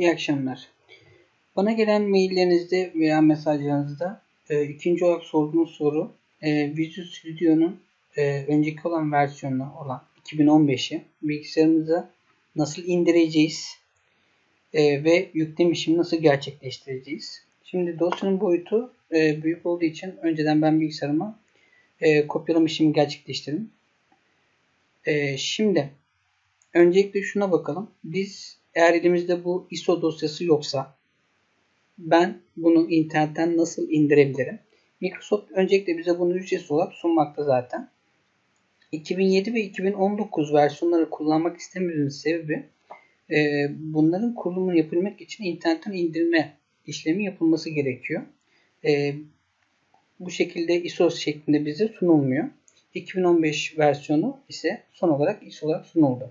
İyi akşamlar. Bana gelen maillerinizde veya mesajlarınızda e, ikinci olarak sorduğunuz soru e, Visual Studio'nun e, önceki olan versiyonu olan 2015'i bilgisayarımıza nasıl indireceğiz e, ve yüklem işimi nasıl gerçekleştireceğiz. Şimdi dosyanın boyutu e, büyük olduğu için önceden ben bilgisayarıma e, kopyalama işimi gerçekleştirdim. E, şimdi öncelikle şuna bakalım. Biz eğer elimizde bu ISO dosyası yoksa ben bunu internetten nasıl indirebilirim? Microsoft öncelikle bize bunu ücretsiz olarak sunmakta zaten. 2007 ve 2019 versiyonları kullanmak istememizin sebebi e, bunların kurulumunun yapılmak için internetten indirme işlemi yapılması gerekiyor. E, bu şekilde ISO şeklinde bize sunulmuyor. 2015 versiyonu ise son olarak ISO olarak sunuldu.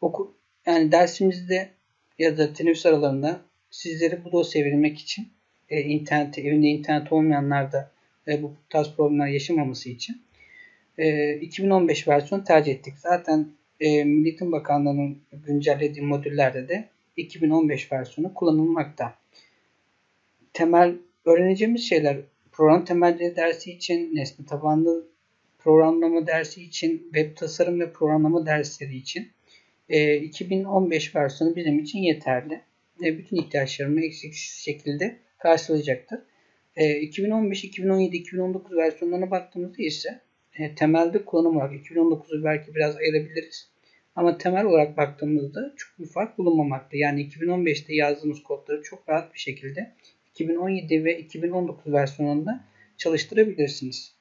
Oku, yani dersimizde ya da teneffüs aralarında sizlere bu dosya verilmek için e, interneti, evinde internet olmayanlar da e, bu tarz problemler yaşamaması için e, 2015 versiyonu tercih ettik. Zaten e, Milliyetin Bakanlığı'nın güncellediği modüllerde de 2015 versiyonu kullanılmakta. Temel öğreneceğimiz şeyler program temelleri dersi için, nesne tabanlı programlama dersi için, web tasarım ve programlama dersleri için e, 2015 versiyonu bizim için yeterli. E, bütün ihtiyaçlarımı eksiksiz şekilde karşılayacaktır. E, 2015, 2017, 2019 versiyonlarına baktığımızda ise e, temelde kullanım olarak 2019'u belki biraz ayırabiliriz. Ama temel olarak baktığımızda çok bir fark bulunmamakta. Yani 2015'te yazdığımız kodları çok rahat bir şekilde 2017 ve 2019 versiyonunda çalıştırabilirsiniz.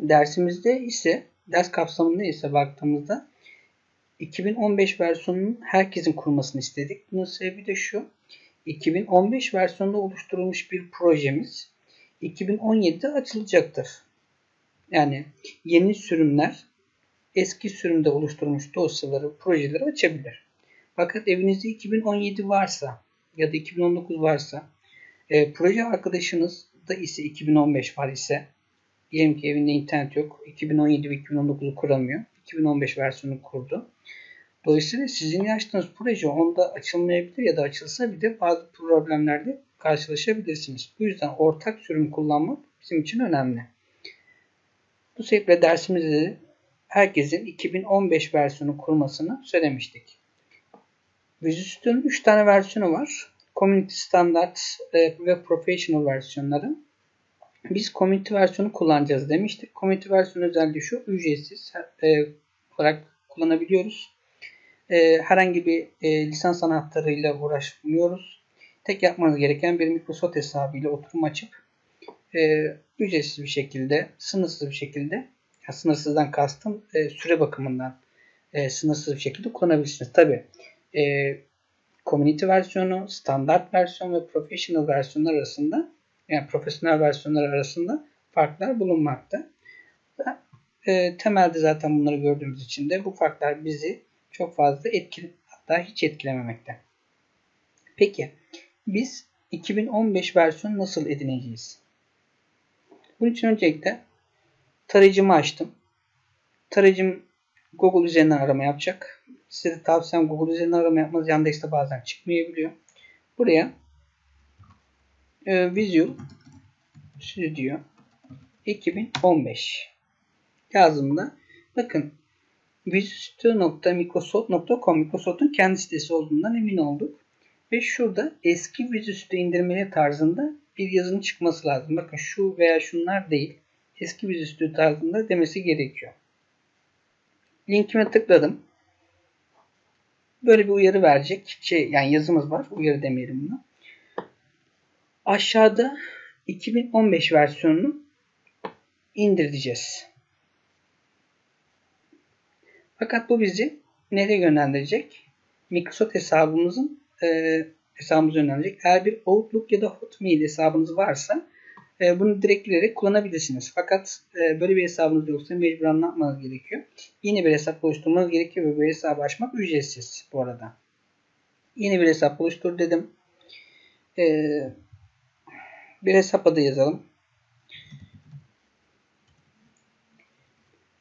Dersimizde ise ders kapsamında ise baktığımızda 2015 versiyonunun herkesin kurmasını istedik. Bunun sebebi de şu. 2015 versiyonunda oluşturulmuş bir projemiz 2017'de açılacaktır. Yani yeni sürümler eski sürümde oluşturulmuş dosyaları, projeleri açabilir. Fakat evinizde 2017 varsa ya da 2019 varsa e, proje arkadaşınız da ise 2015 var ise diyelim ki evinde internet yok. 2017 ve 2019'u kuramıyor. 2015 versiyonu kurdu. Dolayısıyla sizin açtığınız proje onda açılmayabilir ya da açılsa bile bazı problemlerle karşılaşabilirsiniz. Bu yüzden ortak sürüm kullanmak bizim için önemli. Bu sebeple dersimizde herkesin 2015 versiyonu kurmasını söylemiştik. Visual Studio'nun 3 tane versiyonu var. Community Standard e, ve Professional versiyonları. Biz Community versiyonu kullanacağız demiştik. Community versiyonu özelliği şu, ücretsiz e, olarak kullanabiliyoruz. E, herhangi bir lisans anahtarıyla uğraşmıyoruz. Tek yapmanız gereken bir Microsoft hesabıyla oturum açıp ücretsiz bir şekilde, sınırsız bir şekilde, ya sınırsızdan kastım süre bakımından sınırsız bir şekilde kullanabilirsiniz. Tabi community versiyonu, standart versiyon ve professional versiyonlar arasında yani profesyonel versiyonlar arasında farklar bulunmakta. E, temelde zaten bunları gördüğümüz için de bu farklar bizi çok fazla etkili hatta hiç etkilememekte. Peki biz 2015 versiyon nasıl edineceğiz? Bunun için öncelikle tarayıcımı açtım. Tarayıcım Google üzerinden arama yapacak. Size de tavsiyem Google üzerinden arama yapmanız. Yandex'te bazen çıkmayabiliyor. Buraya e, Visual Studio 2015 yazdığımda bakın visualstudio.microsoft.com Microsoft'un kendi sitesi olduğundan emin olduk. Ve şurada eski Studio indirmeli tarzında bir yazının çıkması lazım. Bakın şu veya şunlar değil. Eski Studio tarzında demesi gerekiyor. Linkime tıkladım. Böyle bir uyarı verecek. Şey, yani yazımız var. Uyarı demeyelim buna. Aşağıda 2015 versiyonunu indireceğiz. Fakat bu bizi nereye yönlendirecek? Microsoft hesabımızın e, hesabımıza yönlendirecek. Eğer bir Outlook ya da Hotmail hesabınız varsa e, bunu direkt girerek kullanabilirsiniz. Fakat e, böyle bir hesabınız yoksa mecburen ne yapmanız gerekiyor? Yeni bir hesap oluşturmanız gerekiyor ve bu hesabı açmak ücretsiz bu arada. Yeni bir hesap oluştur dedim. Eee bir hesap adı yazalım.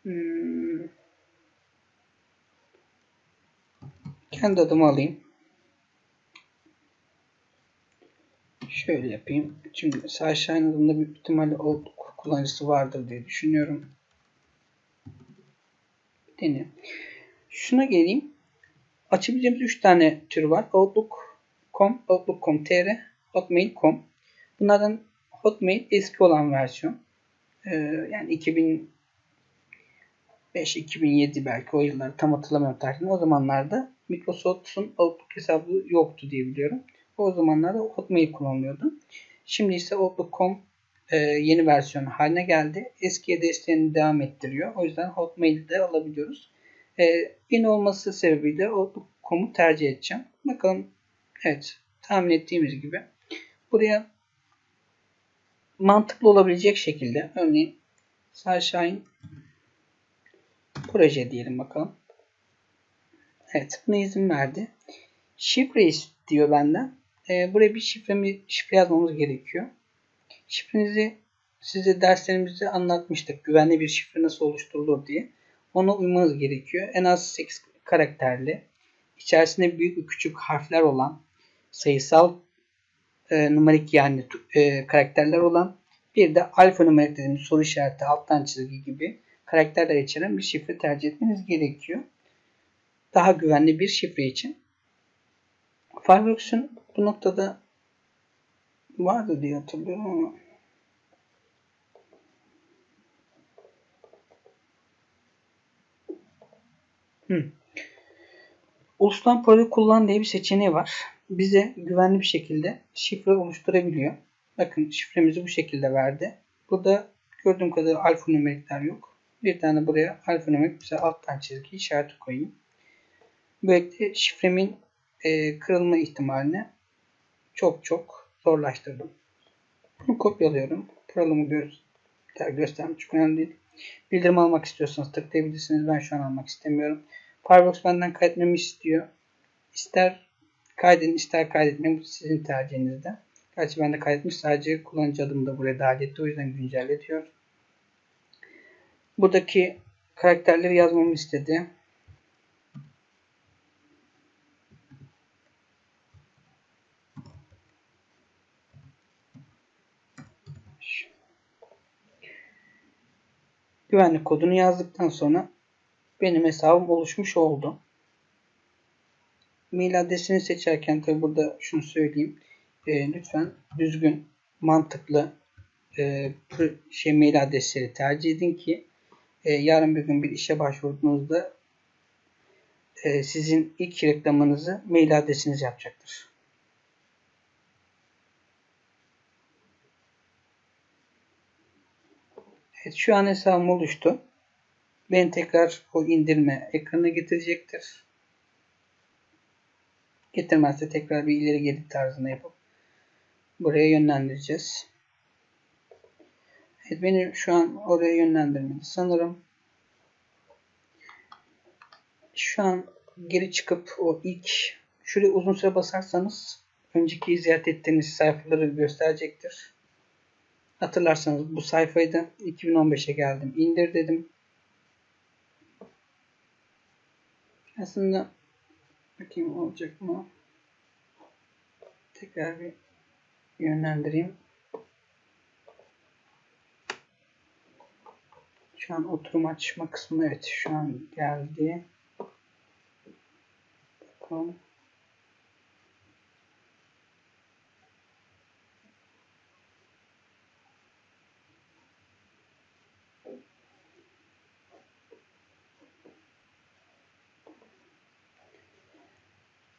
Hmm. Kendi adımı alayım. Şöyle yapayım. Şimdi Sunshine adında büyük ihtimalle Outlook kullanıcısı vardır diye düşünüyorum. Deneyim. Şuna geleyim. Açabileceğimiz 3 tane tür var. Outlook.com, Outlook.com.tr, Hotmail.com. Bunlardan Hotmail eski olan versiyon. Ee, yani 2005 2007 belki o yıllar tam hatırlamıyorum tarihini. O zamanlarda Microsoft'un Outlook hesabı yoktu diye biliyorum. O zamanlarda Hotmail kullanılıyordu. Şimdi ise Outlook.com e, yeni versiyon haline geldi. Eskiye desteğini devam ettiriyor. O yüzden Hotmail'i de alabiliyoruz. E, yeni olması sebebiyle Outlook.com'u tercih edeceğim. Bakalım. Evet. Tahmin ettiğimiz gibi. Buraya mantıklı olabilecek şekilde örneğin Sunshine proje diyelim bakalım. Evet. Buna izin verdi. Şifre istiyor benden. E, buraya bir şifre, şifre yazmamız gerekiyor. Şifrenizi size derslerimizde anlatmıştık. Güvenli bir şifre nasıl oluşturulur diye. Ona uymanız gerekiyor. En az 8 karakterli. İçerisinde büyük ve küçük harfler olan sayısal e, numarik yani e, karakterler olan bir de alfa numarik dediğimiz soru işareti alttan çizgi gibi karakterler içeren bir şifre tercih etmeniz gerekiyor. Daha güvenli bir şifre için. Firefox'un bu noktada vardı diye hatırlıyorum ama Hı. Uluslan Proje Kullan diye bir seçeneği var. Bize güvenli bir şekilde şifre oluşturabiliyor. Bakın şifremizi bu şekilde verdi. Burada gördüğüm kadarıyla alfanumerikler yok. Bir tane buraya alfanumerik mesela alttan çizgi işareti koyayım. Böylelikle şifremin e, kırılma ihtimalini çok çok zorlaştırdım. Bunu kopyalıyorum. Programı göster göstermek çok önemli değil. Bildirim almak istiyorsanız tıklayabilirsiniz. Ben şu an almak istemiyorum. Firefox benden kaydetmemi istiyor. İster kaydedin ister kaydetmeyin. Bu sizin tercihinizde. Gerçi ben de kaydetmiş. Sadece kullanıcı adımı da buraya dahil etti. O yüzden güncelletiyor. Buradaki karakterleri yazmamı istedi. Güvenlik kodunu yazdıktan sonra benim hesabım oluşmuş oldu. Mail adresini seçerken tabi burada şunu söyleyeyim. E, lütfen düzgün, mantıklı e, şey mail adresleri tercih edin ki e, yarın bir gün bir işe başvurduğunuzda e, sizin ilk reklamınızı mail adresiniz yapacaktır. Evet, şu an hesabım oluştu. Beni tekrar o indirme ekranına getirecektir. Getirmezse tekrar bir ileri geri tarzında yapıp buraya yönlendireceğiz. Evet, beni şu an oraya yönlendirmedi sanırım. Şu an geri çıkıp o ilk şuraya uzun süre basarsanız önceki ziyaret ettiğiniz sayfaları gösterecektir. Hatırlarsanız bu sayfaydı. 2015'e geldim. İndir dedim. Aslında bakayım olacak mı? Tekrar bir yönlendireyim. Şu an oturum açma kısmı evet şu an geldi. Bakalım.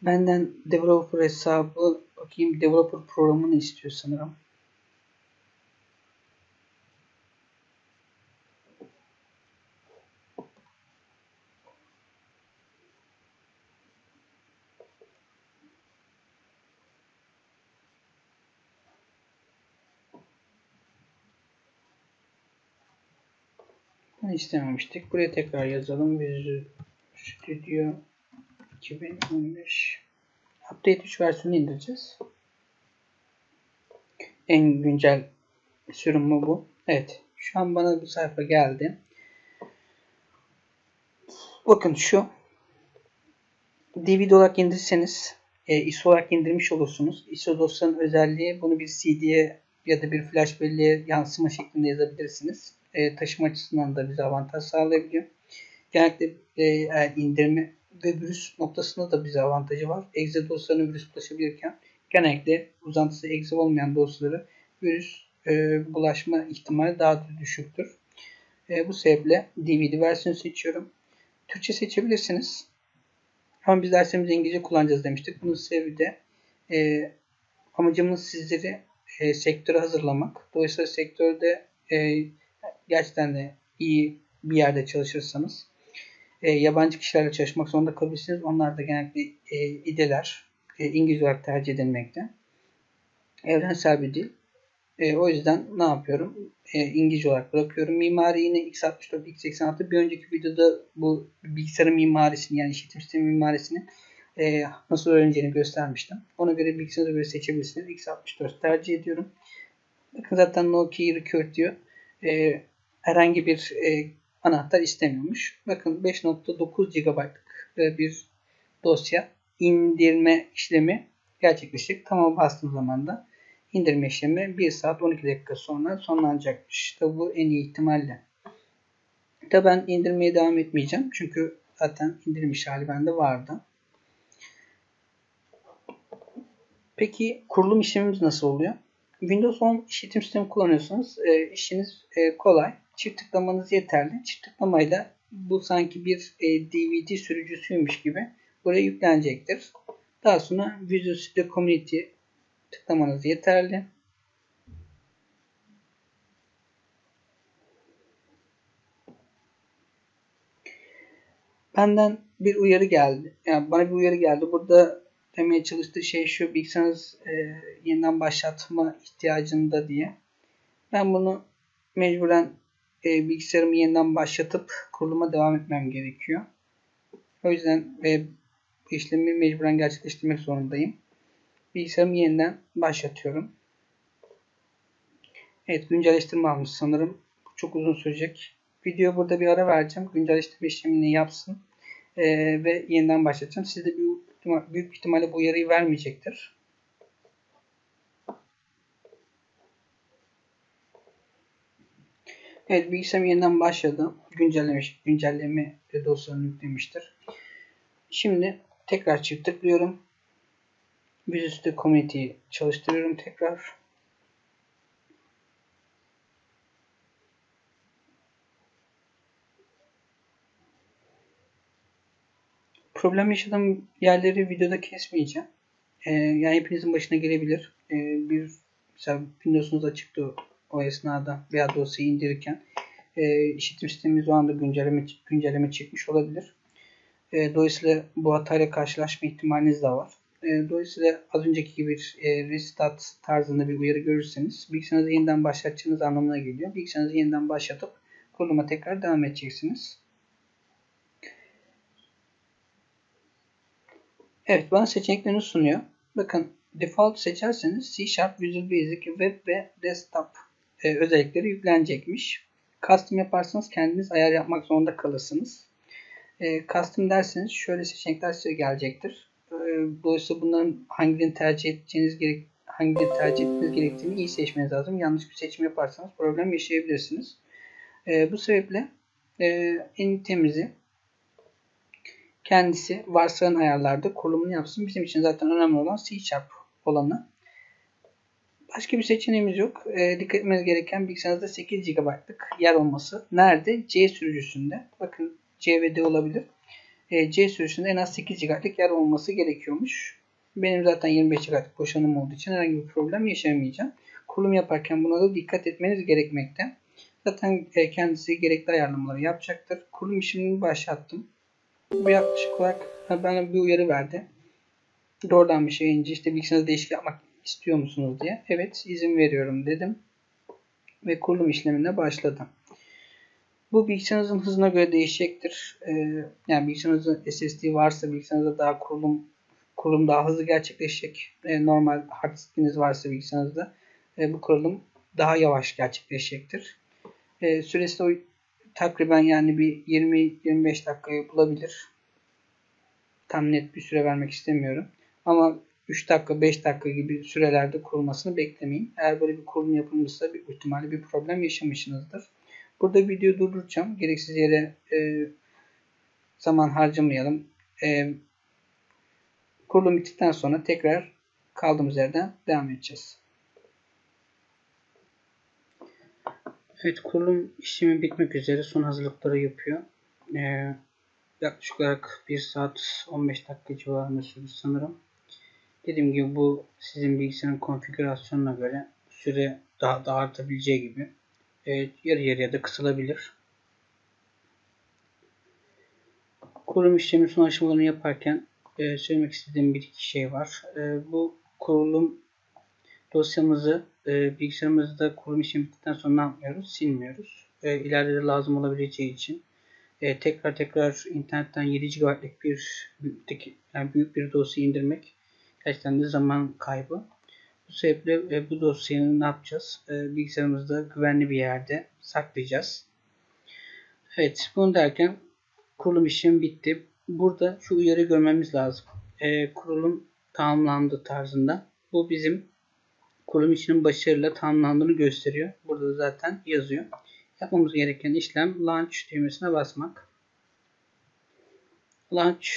Benden developer hesabı bakayım developer programını istiyor sanırım. Bunu istememiştik. Buraya tekrar yazalım. Visual Studio 2015 Update 3 versiyonu indireceğiz. En güncel sürümü bu. Evet. Şu an bana bu sayfa geldi. Bakın şu DVD olarak indirirseniz e, ISO olarak indirmiş olursunuz. ISO dosyanın özelliği bunu bir CD'ye ya da bir flash belleğe yansıma şeklinde yazabilirsiniz. E, taşıma açısından da bize avantaj sağlayabiliyor. Genellikle e, indirme ve virüs noktasında da bize avantajı var. Exe dosyalarına virüs ulaşabilirken genellikle uzantısı exe olmayan dosyaları virüs e, bulaşma ihtimali daha düşüktür. E, bu sebeple DVD versiyonu seçiyorum. Türkçe seçebilirsiniz. Ama biz dersimizi İngilizce kullanacağız demiştik. Bunun sebebi de e, amacımız sizleri e, sektöre hazırlamak. Dolayısıyla sektörde e, gerçekten de iyi bir yerde çalışırsanız e, yabancı kişilerle çalışmak zorunda kalabilirsiniz. Onlar da genellikle e, ideler e, İngilizce olarak tercih edilmekte. Evrensel bir dil. E, o yüzden ne yapıyorum? E, İngilizce olarak bırakıyorum. Mimari yine x64, x86. Bir önceki videoda bu bilgisayarın mimarisini yani işletim sistemi mimarisini e, nasıl öğreneceğini göstermiştim. Ona göre bilgisayarı göre seçebilirsiniz. x64 tercih ediyorum. Bakın zaten no key recurred diyor. E, herhangi bir e, anahtar istemiyormuş. Bakın 5.9 GB'lık e, bir dosya indirme işlemi gerçekleşecek. Tamam bastığım zaman da indirme işlemi 1 saat 12 dakika sonra sonlanacakmış. Tabi bu en iyi ihtimalle. Tabi ben indirmeye devam etmeyeceğim. Çünkü zaten indirilmiş hali bende vardı. Peki kurulum işlemimiz nasıl oluyor? Windows 10 işletim sistemi kullanıyorsanız e, işiniz e, kolay. Çift tıklamanız yeterli. Çift tıklamayla bu sanki bir e, DVD sürücüsüymüş gibi buraya yüklenecektir. Daha sonra Visual Studio Community tıklamanız yeterli. Benden bir uyarı geldi. Yani bana bir uyarı geldi. Burada demeye çalıştığı şey şu bilgisayarınız e, yeniden başlatma ihtiyacında diye. Ben bunu mecburen e, bilgisayarımı yeniden başlatıp kuruluma devam etmem gerekiyor. O yüzden e, işlemi mecburen gerçekleştirmek zorundayım. Bilgisayarımı yeniden başlatıyorum. Evet güncelleştirme almış sanırım. Çok uzun sürecek. Video burada bir ara vereceğim. Güncelleştirme işlemini yapsın. Ee, ve yeniden başlatacağım. Sizde büyük, büyük ihtimalle bu uyarıyı vermeyecektir. Evet bilgisayarım yeniden başladı. Güncellemiş, güncelleme dosyalarını yüklemiştir. Şimdi tekrar çift tıklıyorum. Visual Studio Community'yi çalıştırıyorum tekrar. Problem yaşadığım yerleri videoda kesmeyeceğim. Ee, yani hepinizin başına gelebilir. Ee, bir mesela Windows'unuz açıktı o esnada veya dosyayı indirirken e, işletim sistemimiz o anda güncelleme, güncelleme çekmiş olabilir. E, dolayısıyla bu hatayla karşılaşma ihtimaliniz de var. E, dolayısıyla az önceki gibi bir e, restart tarzında bir uyarı görürseniz bilgisayarınızı yeniden başlatacağınız anlamına geliyor. Bilgisayarınızı yeniden başlatıp kuruluma tekrar devam edeceksiniz. Evet bana seçeneklerini sunuyor. Bakın default seçerseniz C Sharp, Visual Basic, Web ve Desktop e, özellikleri yüklenecekmiş. Custom yaparsanız kendiniz ayar yapmak zorunda kalırsınız. E, custom derseniz şöyle seçenekler size gelecektir. E, dolayısıyla bunların hangilerini tercih edeceğiniz gerek hangilerini tercih etmeniz gerektiğini iyi seçmeniz lazım. Yanlış bir seçim yaparsanız problem yaşayabilirsiniz. E, bu sebeple e, en temizi kendisi varsayılan ayarlarda kurulumunu yapsın. Bizim için zaten önemli olan C Sharp olanı. Başka bir seçeneğimiz yok. E, dikkat etmeniz gereken bilgisayarınızda 8 GB'lık yer olması. Nerede? C sürücüsünde. Bakın C ve D olabilir. E, C sürücüsünde en az 8 GB'lık yer olması gerekiyormuş. Benim zaten 25 GB'lık boşanım olduğu için herhangi bir problem yaşamayacağım. Kurulum yaparken buna da dikkat etmeniz gerekmekte. Zaten e, kendisi gerekli ayarlamaları yapacaktır. Kurulum işlemini başlattım. Bu yaklaşık olarak bana bir uyarı verdi. Doğrudan bir şey ince işte bilgisayarınızda değişik yapmak istiyor musunuz diye. Evet izin veriyorum dedim. Ve kurulum işlemine başladım. Bu bilgisayarınızın hızına göre değişecektir. Ee, yani bilgisayarınızda SSD varsa bilgisayarınızda daha kurulum kurulum daha hızlı gerçekleşecek. Ee, normal hard diskiniz varsa bilgisayarınızda e, bu kurulum daha yavaş gerçekleşecektir. E, süresi de takriben yani bir 20-25 dakikayı bulabilir. Tam net bir süre vermek istemiyorum. Ama 3 dakika 5 dakika gibi sürelerde kurulmasını beklemeyin. Eğer böyle bir kurulum yapılmışsa bir ihtimalle bir problem yaşamışsınızdır. Burada videoyu durduracağım. Gereksiz yere e, zaman harcamayalım. E, kurulum bittikten sonra tekrar kaldığımız yerden devam edeceğiz. Evet kurulum işlemi bitmek üzere son hazırlıkları yapıyor. Ee, yaklaşık olarak 1 saat 15 dakika civarında sürdü sanırım. Dediğim gibi bu sizin bilgisayarın konfigürasyonuna göre süre daha da artabileceği gibi e, yarı yarıya da kısalabilir. Kurulum işlemi son aşamalarını yaparken e, söylemek istediğim bir iki şey var. E, bu kurulum dosyamızı e, bilgisayarımızda kurulum işlemi bittikten sonra ne yapmıyoruz? Silmiyoruz. E, ileride de lazım olabileceği için e, tekrar tekrar internetten 7 GB'lık bir yani büyük bir dosya indirmek de zaman kaybı. Bu sebeple e, bu dosyayı ne yapacağız? E, bilgisayarımızda güvenli bir yerde saklayacağız. Evet bunu derken kurulum işlemi bitti. Burada şu uyarı görmemiz lazım. E, kurulum tamamlandı tarzında. Bu bizim kurulum işinin başarıyla tamamlandığını gösteriyor. Burada zaten yazıyor. Yapmamız gereken işlem Launch düğmesine basmak. Launch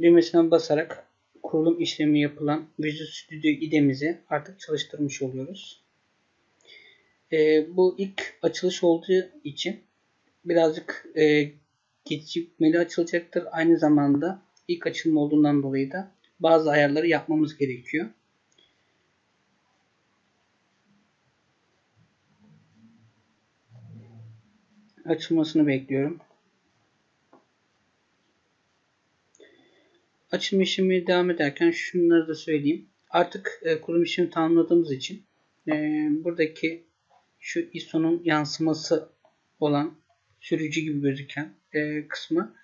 düğmesine basarak kurulum işlemi yapılan Visual Studio IDE'mizi artık çalıştırmış oluyoruz. E, bu ilk açılış olduğu için birazcık e, gecikmeli açılacaktır. Aynı zamanda ilk açılma olduğundan dolayı da bazı ayarları yapmamız gerekiyor. Açılmasını bekliyorum. Açılma işlemi devam ederken şunları da söyleyeyim. Artık e, kurum işlemi tamamladığımız için e, buradaki şu ISO'nun yansıması olan sürücü gibi gözüken e, kısmı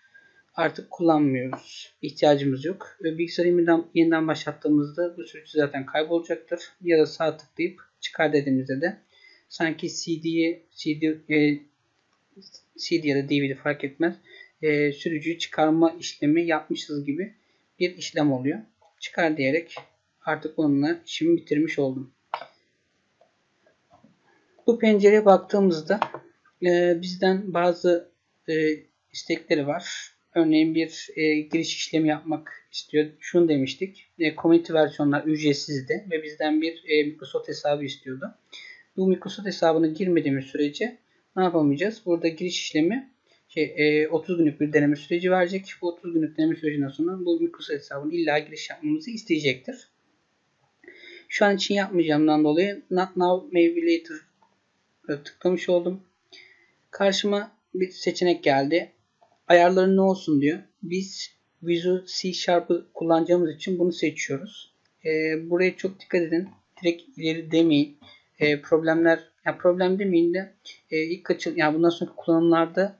artık kullanmıyoruz. İhtiyacımız yok. Ve bilgisayarı yeniden, yeniden başlattığımızda bu sürücü zaten kaybolacaktır. Ya da sağ tıklayıp çıkar dediğimizde de sanki CD'ye CD, e, CD ya da DVD fark etmez e, sürücüyü çıkarma işlemi yapmışız gibi bir işlem oluyor. Çıkar diyerek artık onunla işimi bitirmiş oldum. Bu pencereye baktığımızda e, bizden bazı e, istekleri var. Örneğin bir e, giriş işlemi yapmak istiyor. Şunu demiştik. E, community versiyonlar ücretsizdi ve bizden bir e, Microsoft hesabı istiyordu. Bu Microsoft hesabını girmediğimiz sürece ne yapamayacağız? Burada giriş işlemi 30 e, günlük bir deneme süreci verecek. Bu 30 günlük deneme sürecinden sonra bu Microsoft hesabını illa giriş yapmamızı isteyecektir. Şu an için yapmayacağımdan dolayı Not Now Maybe Later tıklamış oldum. Karşıma bir seçenek geldi. Ayarların ne olsun diyor. Biz Visual C Sharp'ı kullanacağımız için bunu seçiyoruz. Ee, buraya çok dikkat edin. Direkt ileri demeyin. Ee, problemler, ya problem demeyin de e, ilk açıl, yani bundan sonraki kullanımlarda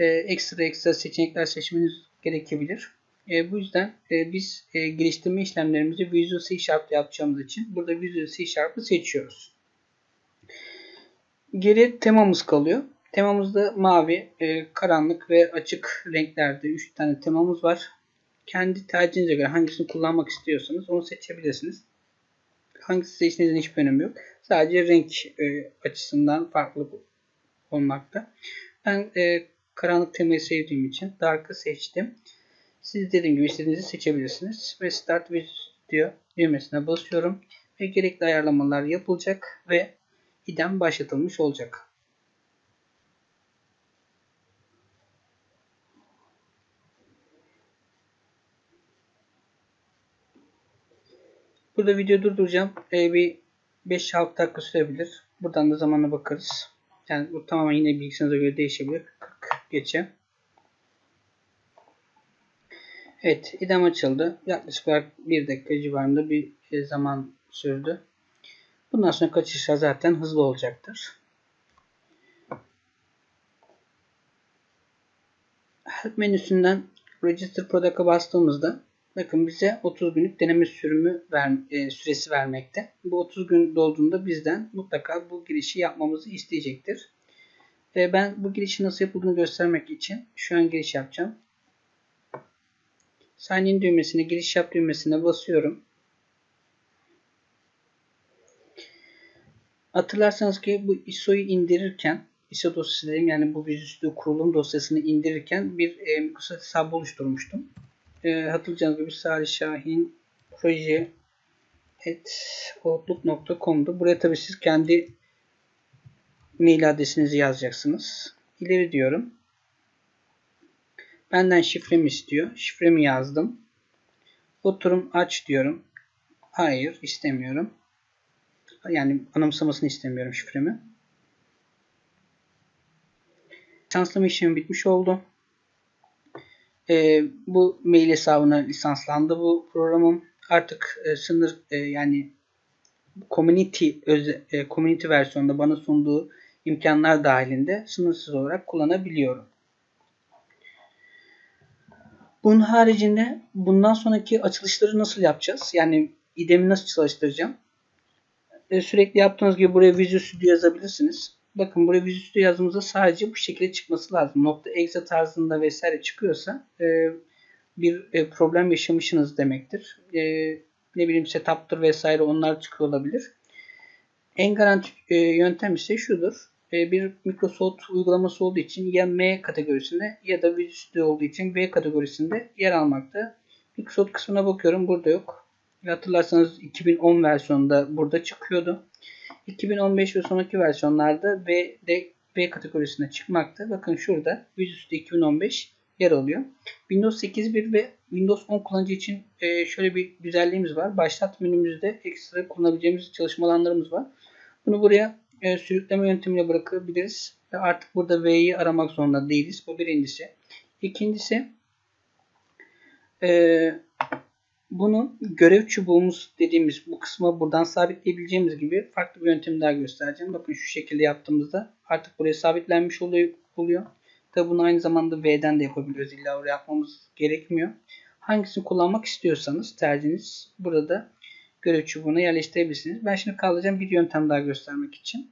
e, ekstra ekstra seçenekler seçmeniz gerekebilir. E, bu yüzden e, biz e, geliştirme işlemlerimizi Visual C Sharp yapacağımız için burada Visual C Sharp'ı seçiyoruz. Geri temamız kalıyor. Temamızda mavi, e, karanlık ve açık renklerde 3 tane temamız var. Kendi tercihinize göre hangisini kullanmak istiyorsanız onu seçebilirsiniz. Hangisi seçtiğinizin hiçbir önemi yok. Sadece renk e, açısından farklı olmakta. Ben e, karanlık temayı sevdiğim için Dark'ı seçtim. Siz dediğim gibi istediğinizi seçebilirsiniz. Ve Start Video düğmesine basıyorum. Ve gerekli ayarlamalar yapılacak ve idem başlatılmış olacak. Burada video durduracağım. Ee, bir 5-6 dakika sürebilir. Buradan da zamana bakarız. Yani bu tamamen yine bilgisayarınıza göre değişebilir. 40 geçe. Evet idam açıldı. Yaklaşık olarak 1 dakika civarında bir e, zaman sürdü. Bundan sonra kaçışlar zaten hızlı olacaktır. Help menüsünden Register Product'a bastığımızda bakın bize 30 günlük deneme sürümü ver, e, süresi vermekte. Bu 30 gün dolduğunda bizden mutlaka bu girişi yapmamızı isteyecektir. E, ben bu girişi nasıl yapıldığını göstermek için şu an giriş yapacağım. Sign in düğmesine, giriş yap düğmesine basıyorum. Hatırlarsanız ki bu ISO'yu indirirken ISO dosyası dedim yani bu Visual kurulum dosyasını indirirken bir e, Microsoft hesabı oluşturmuştum. E, hatırlayacağınız gibi Salih Şahin proje outlook.com'du. Buraya tabii siz kendi mail adresinizi yazacaksınız. İleri diyorum. Benden şifremi istiyor. Şifremi yazdım. Oturum aç diyorum. Hayır istemiyorum. Yani anımsamasını istemiyorum şifremi. Lisanslama işlemi bitmiş oldu. Ee, bu mail hesabına lisanslandı bu programım. Artık e, sınır e, yani community öze, e, community versiyonunda bana sunduğu imkanlar dahilinde sınırsız olarak kullanabiliyorum. Bunun haricinde bundan sonraki açılışları nasıl yapacağız? Yani idemi nasıl çalıştıracağım? E, sürekli yaptığınız gibi buraya Visual Studio yazabilirsiniz. Bakın buraya Visual Studio yazdığımızda sadece bu şekilde çıkması lazım. Nokta .exe tarzında vesaire çıkıyorsa e, bir e, problem yaşamışsınız demektir. E, ne bileyim setup'tır vesaire onlar çıkıyor olabilir. En garanti yöntem ise şudur. E, bir Microsoft uygulaması olduğu için ya M kategorisinde ya da Visual Studio olduğu için V kategorisinde yer almakta. Microsoft kısmına bakıyorum. Burada yok. Hatırlarsanız 2010 versiyonunda burada çıkıyordu. 2015 ve sonraki versiyonlarda V, de, v kategorisine çıkmakta. Bakın şurada Visual Studio 2015 yer alıyor. Windows 8.1 ve Windows 10 kullanıcı için e, şöyle bir güzelliğimiz var. Başlat menümüzde ekstra kullanabileceğimiz çalışma alanlarımız var. Bunu buraya e, sürükleme yöntemiyle bırakabiliriz. Ve artık burada V'yi aramak zorunda değiliz. Bu birincisi. İkincisi e, bunu görev çubuğumuz dediğimiz bu kısmı buradan sabitleyebileceğimiz gibi farklı bir yöntem daha göstereceğim. Bakın şu şekilde yaptığımızda artık buraya sabitlenmiş oluyor. Tabi bunu aynı zamanda V'den de yapabiliyoruz. İlla oraya yapmamız gerekmiyor. Hangisini kullanmak istiyorsanız tercihiniz burada da görev çubuğuna yerleştirebilirsiniz. Ben şimdi kaldıracağım bir yöntem daha göstermek için.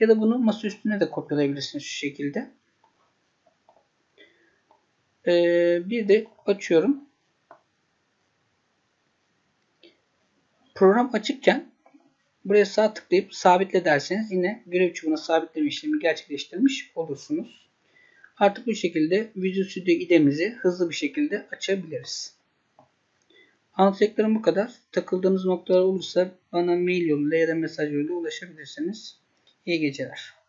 Ya da bunu masa üstüne de kopyalayabilirsiniz şu şekilde. Ee, bir de açıyorum. Program açıkken buraya sağ tıklayıp sabitle derseniz yine görev çubuğuna sabitleme işlemi gerçekleştirmiş olursunuz. Artık bu şekilde Visual Studio IDE'mizi hızlı bir şekilde açabiliriz. Anlatacaklarım bu kadar. Takıldığınız noktalar olursa bana mail yoluyla ya da mesaj yoluyla ulaşabilirsiniz. İyi geceler.